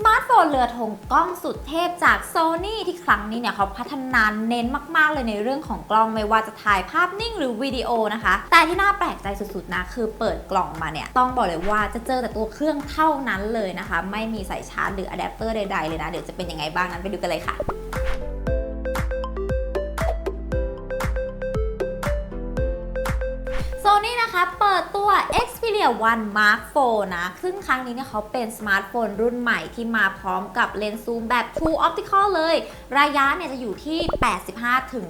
สมาร์ทโฟนเรือธงกล้องสุดเทพจาก Sony ที่ครั้งนี้เนี่ยเขาพัฒนานเน้นมาก ๆ เลยในเรื่องของกล้องไม่ว่าจะถ่ายภาพนิ่งหรือวิดีโอนะคะ แต่ที่น่าแปลกใจสุด ๆ นะ คือเปิดกล่องมาเนี่ย ต้องบอกเลยว่าจะเจอแต่ตัวเครื่องเท่านั้นเลยนะคะ ไม่มีสายชาร์จหรืออะแดปเตอร์ใด ๆ เลยนะ เดี๋ยวจะเป็นยังไงบ้างนั้นไปดูกันเลยค่ะโซนี่นะคะเปิดตัว Xperia One Mark 4 นะ ซึ่งครั้งนี้เนี่ยเขาเป็นสมาร์ทโฟนรุ่นใหม่ที่มาพร้อมกับเลนส์ซูมแบบ True Optical เลย ระยะเนี่ยจะอยู่ที่ 85ถึง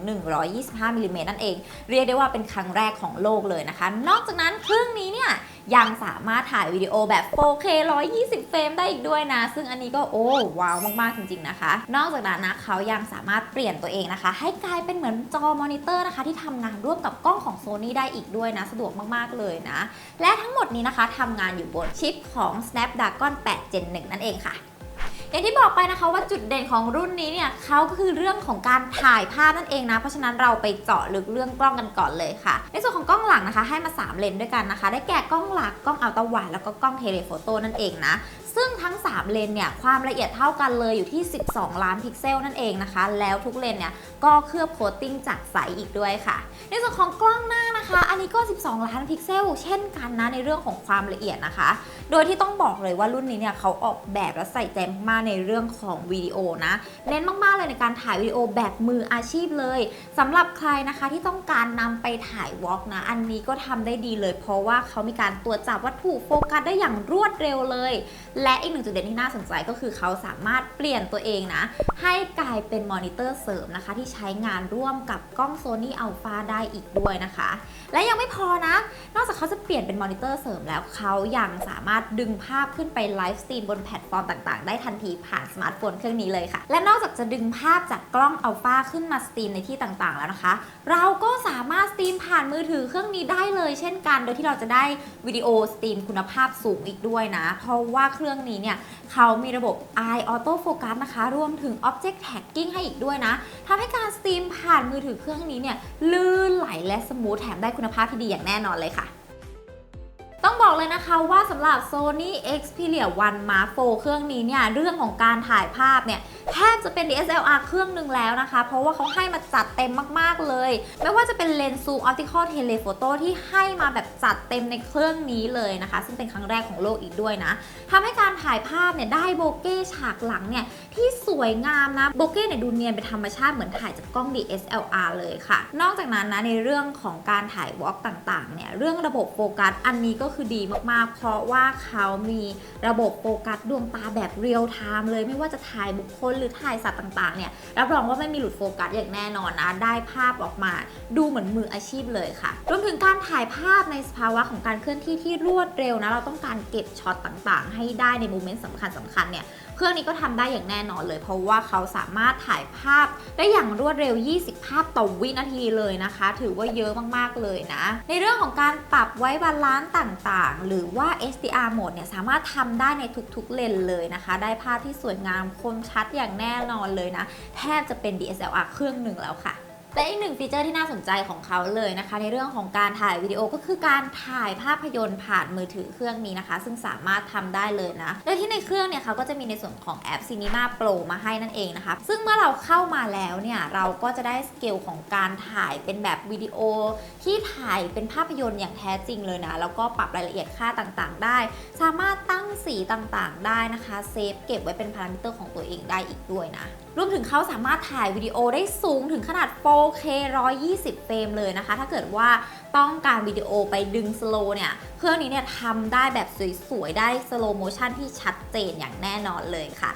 125มิลลิเมตรนั่นเอง เรียกได้ว่าเป็นครั้งแรกของโลกเลยนะคะ นอกจากนั้นเครื่องนี้เนี่ย ยังสามารถถ่ายวิดีโอแบบ 4K 120 เฟรมได้อีกด้วยนะ ซึ่งอันนี้ก็โอ้ว้าวมากๆจริง ๆนะคะ นอกจากนั้นนะเขายังสามารถเปลี่ยนตัวเองนะคะ ให้กลายเป็นเหมือนจอมอนิเตอร์นะคะ ที่ทำงานร่วมกับกล้องของ Sony ได้อีกด้วยนะ สะดวกมากๆเลยนะ และทั้งหมดนี้นะคะทำงานอยู่บนชิปของ Snapdragon 8 Gen 1 นั่นเองค่ะ อย่างที่บอกไปนะคะว่าจุดเด่นของรุ่นนี้เนี่ยเขาก็คือเรื่องของการถ่ายภาพนั่นเองนะ เพราะฉะนั้นเราไปเจาะลึกเรื่องกล้องกันก่อนเลยค่ะ ในส่วนของกล้องหลังนะคะ ให้มา 3 เลนส์ด้วยกันนะคะ ได้แก่กล้องหลักกล้องอัลตร้าไวด์แล้วก็กล้องเทเลโฟโต้นั่นเองนะ ซึ่งทั้ง 3 เลนเนี่ยความละเอียดเท่ากันเลยอยู่ที่ 12 ล้านพิกเซลนั่นเองนะคะ แล้วทุกเลนเนี่ยก็เคลือบโคตติ้งจากใสอีกด้วยค่ะ ในส่วนของกล้องหน้านะคะ อันนี้ก็ 12 ล้านพิกเซล เช่นกันนะในเรื่องของความละเอียดนะคะ โดยที่ต้องบอกเลยว่ารุ่นนี้เนี่ยเขาออกแบบและใส่ใจมากในเรื่องของวิดีโอนะเน้นมากๆเลยในการถ่ายวิดีโอแบบมืออาชีพเลยสำหรับใครนะคะที่ต้องการนำไปถ่ายวอล์กนะอันนี้ก็ทำได้ดีเลย เพราะว่าเขามีการตรวจจับวัตถุโฟกัสได้อย่างรวดเร็วเลยและอีกหนึ่งจุดเด่นที่น่าสนใจก็คือเขาสามารถเปลี่ยนตัวเองนะ ให้กลายเป็นมอนิเตอร์เสริมนะคะ ที่ใช้งานร่วมกับกล้อง Sony Alpha ได้อีกด้วยนะคะ และยังไม่พอนะ นอกจากเขาจะเปลี่ยนเป็นมอนิเตอร์เสริมแล้วเขายังสามารถดึงภาพขึ้นไปไลฟ์สตรีมบนแพลตฟอร์มต่างๆ ได้ทันทีผ่านสมาร์ทโฟนเครื่องนี้เลยค่ะ และนอกจากจะดึงภาพจากกล้องอัลฟาขึ้นมาสตรีมในที่ต่างๆ แล้วนะคะ เราก็สามารถสตรีมผ่านมือถือเครื่องนี้ได้เลย เช่นกัน โดยที่เราจะได้วิดีโอสตรีมคุณภาพสูงอีกด้วยนะ เพราะว่าเครื่องื่องนี้เนี่ยเขามีระบบ Eye Auto Focus นะคะ รวมถึง Object Tagging ให้อีกด้วยนะทำให้การสตรีมผ่านมือถือเครื่องนี้เนี่ยลื่นไหลและสมูทแถมได้คุณภาพที่ดีอย่างแน่นอนเลยค่ะ เลยนะคะว่าสำหรับ Sony Xperia One Mark 4เครื่องนี้เนี่ยเรื่องของการถ่ายภาพเนี่ยแทบจะเป็น DSLR เครื่องหนึ่งแล้วนะคะ เพราะว่าเขาให้มาจัดเต็มมากๆเลย ไม่ว่าจะเป็นเลนส์ซูม Optical Telephoto ที่ให้มาแบบจัดเต็มในเครื่องนี้เลยนะคะ ซึ่งเป็นครั้งแรกของโลกอีกด้วยนะทำให้การถ่ายภาพเนี่ยได้โบเก้ฉากหลังเนี่ยที่สวยงามนะโบเก้เนี่ยดูเนียนเป็นธรรมชาติเหมือนถ่ายจากกล้อง DSLR เลยค่ะ นอกจากนั้นนะในเรื่องของการถ่ายวอล์กต่างๆเนี่ยเรื่องระบบโฟกัสอันนี้ก็คือดีมากๆ เพราะว่าเขามีระบบโฟกัสดวงตาแบบเรียลไทม์เลยไม่ว่าจะถ่ายบุคคลหรือถ่ายสัตว์ต่างๆเนี่ยรับรองว่าไม่มีหลุดโฟกัสอย่างแน่นอนนะ ได้ภาพออกมาดูเหมือนมืออาชีพเลยค่ะ รวมถึงการถ่ายภาพในสภาวะของการเคลื่อนที่ที่รวดเร็วนะเราต้องการเก็บช็อตต่างๆ ให้ได้ในโมเมนต์สำคัญสคัญๆเนี่ย เครื่องนี้ก็ทำได้อย่างแน่นอนเลย เพราะว่าเขาสามารถถ่ายภาพได้อย่างรวดเร็ว 20 ภาพต่อวินาทีเลยนะคะ ถือว่าเยอะมากๆเลยนะ ในเรื่องของการปรับไว้บาลานซ์ต่างๆ หรือว่า HDR โหมดเนี่ยสามารถทำได้ในทุกๆเลนเลยนะคะ ได้ภาพที่สวยงามคมชัดอย่างแน่นอนเลยนะ แทบจะเป็น DSLR เครื่องหนึ่งแล้วค่ะ และอีกหนึ่งฟีเจอร์ที่น่าสนใจของเขาเลยนะคะ ในเรื่องของการถ่ายวิดีโอก็คือการถ่ายภาพยนตร์ผ่านมือถือเครื่องนี้นะคะ ซึ่งสามารถทำได้เลยนะ โดยที่ในเครื่องเนี่ยเขาก็จะมีในส่วนของแอป Cinema Pro มาให้นั่นเองนะคะ ซึ่งเมื่อเราเข้ามาแล้วเนี่ยเราก็จะได้สเกลของการถ่ายเป็นแบบวิดีโอ ที่ถ่ายเป็นภาพยนตร์อย่างแท้จริงเลยนะแล้วก็ปรับรายละเอียดค่าต่างๆ ได้ สามารถตั้งสีต่างๆ ได้นะคะเซฟเก็บไว้เป็นพารามิเตอร์ของตัวเองได้อีกด้วยนะ รวมถึงเขาสามารถถ่ายวิดีโอได้สูงถึงขนาด 4K 120 เฟรมเลยนะคะ ถ้าเกิดว่าต้องการวิดีโอไปดึงสโลเนี่ย เครื่องนี้เนี่ยทำได้แบบสวยๆ ได้สโลโมชันที่ชัดเจนอย่างแน่นอนเลยค่ะ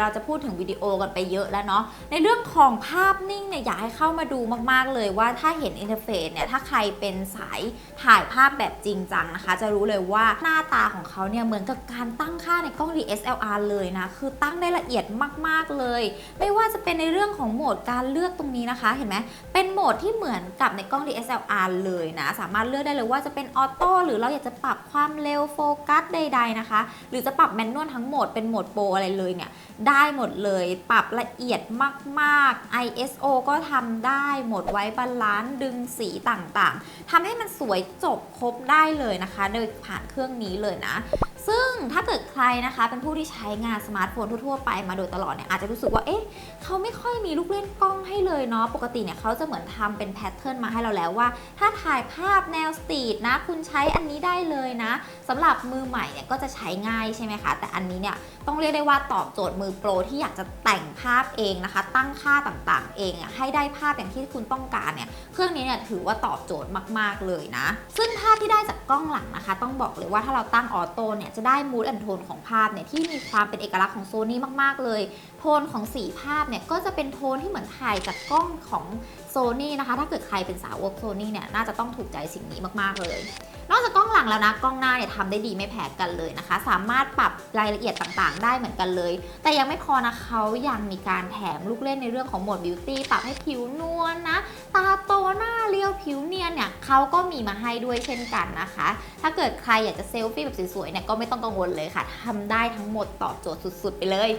เราจะพูดถึงวิดีโอกันไปเยอะแล้วเนาะในเรื่องของภาพนิ่งเนี่ยอยากให้เข้ามาดูมากๆเลยว่าถ้าเห็นอินเทอร์เฟซเนี่ยถ้าใครเป็นสายถ่ายภาพแบบจริงจังนะคะ จะรู้เลยว่าหน้าตาของเขาเนี่ยเหมือนกับการตั้งค่าในกล้อง DSLR เลยนะคือตั้งได้ละเอียดมากๆเลย ไม่ว่าจะเป็นในเรื่องของโหมดการเลือกตรงนี้นะคะเห็นไหมเป็นโหมดที่เหมือนกับในกล้อง DSLR เลยนะสามารถเลือกได้เลยว่าจะเป็นออโต้หรือเราอยากจะปรับความเร็วโฟกัสใด ๆนะคะ หรือจะปรับแมนนวลทั้งหมดเป็นโหมดโปรอะไรเลยเนี่ยได้หมดเลย ปรับละเอียดมากๆ ISO ก็ทำได้หมดไว้บาลานซ์ดึงสีต่างๆทำให้มันสวยจบครบได้เลยนะคะ โดยผ่านเครื่องนี้เลยนะ ซึ่งถ้าเกิดใครนะคะเป็นผู้ที่ใช้งานสมาร์ทโฟนทั่ว ๆ ไปมาโดยตลอดเนี่ยอาจจะรู้สึกว่าเอ๊ะเขาไม่ค่อยมีลูกเล่นกล้องให้เลยเนาะปกติเนี่ยเขาจะเหมือนทำเป็นแพทเทิร์นมาให้เราแล้วว่า ถ้าถ่ายภาพแนวสตรีทนะ คุณใช้อันนี้ได้เลยนะสำหรับมือใหม่เนี่ยก็จะใช้ง่ายใช่ไหมคะแต่อันนี้เนี่ยต้องเรียกได้ว่าตอบโจทย์มือโปรที่อยากจะแต่งภาพเองนะคะ ตั้งค่าต่างๆ เองอะให้ได้ภาพอย่างที่คุณต้องการเนี่ยเครื่องนี้เนี่ยถือว่าตอบโจทย์มากๆเลยนะ ซึ่งภาพที่ได้จากกล้องหลังนะคะ ต้องบอกเลยว่าถ้าเราตั้งออโต้เนี่ยจะได้มูดแอนโทนของภาพเนี่ยที่มีความเป็นเอกลักษณ์ของโซนี่มากๆเลย โทนของสีภาพเนี่ยก็จะเป็นโทนที่เหมือนถ่ายจากกล้องของโซนี่นะคะ ถ้าเกิดใครเป็นสาวกโซนี่เนี่ยน่าจะต้องถูกใจสิ่งนี้มากๆเลย นอกจากกล้องหลังแล้วนะกล้องหน้าเนี่ยทำได้ดีไม่แพ้กันเลยนะคะ สามารถปรับรายละเอียดต่างๆ ได้เหมือนกันเลย แต่ยังไม่พอนะเขายังมีการแถมลูกเล่นในเรื่องของโหมดบิวตี้ปรับให้ผิวนวลนะตาโตหน้าเรียวผิวเนียนเนี่ยเขาก็มีมาให้ด้วยเช่นกันนะคะ ถ้าเกิดใครอยากจะเซลฟี่แบบสวยๆเนี่ยก็ไม่ต้องกังวลเลยค่ะทำได้ทั้งหมดตอบโจทย์สุดๆ ไปเลย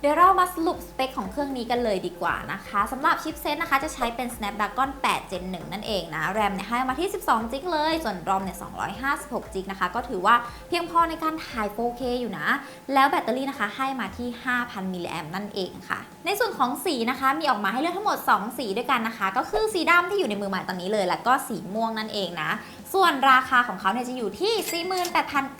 เดี๋ยวเรามาสรุปสเปคของเครื่องนี้กันเลยดีกว่านะคะสำหรับชิปเซตนะคะจะใช้เป็น Snapdragon 8 Gen 1 นั่นเองนะแรมเนี่ยให้มาที่ 12จิกเลย ส่วนรอมเนี่ย 256จิกนะคะ ก็ถือว่าเพียงพอในการถ่าย 4K อยู่นะ แล้วแบตเตอรี่นะคะให้มาที่ 5,000มิลลิแอมนั่นเองค่ะ ในส่วนของสีนะคะมีออกมาให้เลือกทั้งหมด 2 สีด้วยกันนะคะ ก็คือสีดำที่อยู่ในมือใหม่ตอนนี้เลย แล้วก็สีม่วงนั่นเองนะส่วนราคาของเขาเนี่ยจะอยู่ที่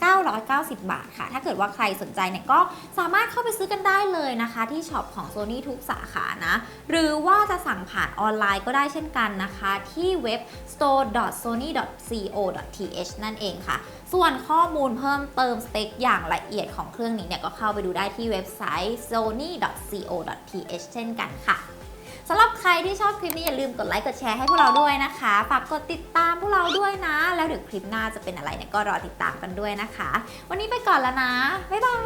48,990 บาทค่ะ ถ้าเกิดว่าใครสนใจเนี่ยก็สามารถเข้าไปซื้อกันได้เลยนะคะที่ช็อปของ Sony ทุกสาขานะ หรือว่าจะสั่งผ่านออนไลน์ก็ได้เช่นกันนะคะ ที่เว็บ store.sony.co.th นั่นเองค่ะ ส่วนข้อมูลเพิ่มเติมสเปคอย่างละเอียดของเครื่องนี้เนี่ยก็เข้าไปดูได้ที่เว็บไซต์ sony.co.th เช่นกันค่ะสำหรับใครที่ชอบคลิปนี้อย่าลืมกดไลค์กดแชร์ให้พวกเราด้วยนะคะ ฝากกดติดตามพวกเราด้วยนะ แล้วเดี๋ยวคลิปหน้าจะเป็นอะไรเนี่ยก็รอติดตามกันด้วยนะคะ วันนี้ไปก่อนแล้วนะ บ๊ายบาย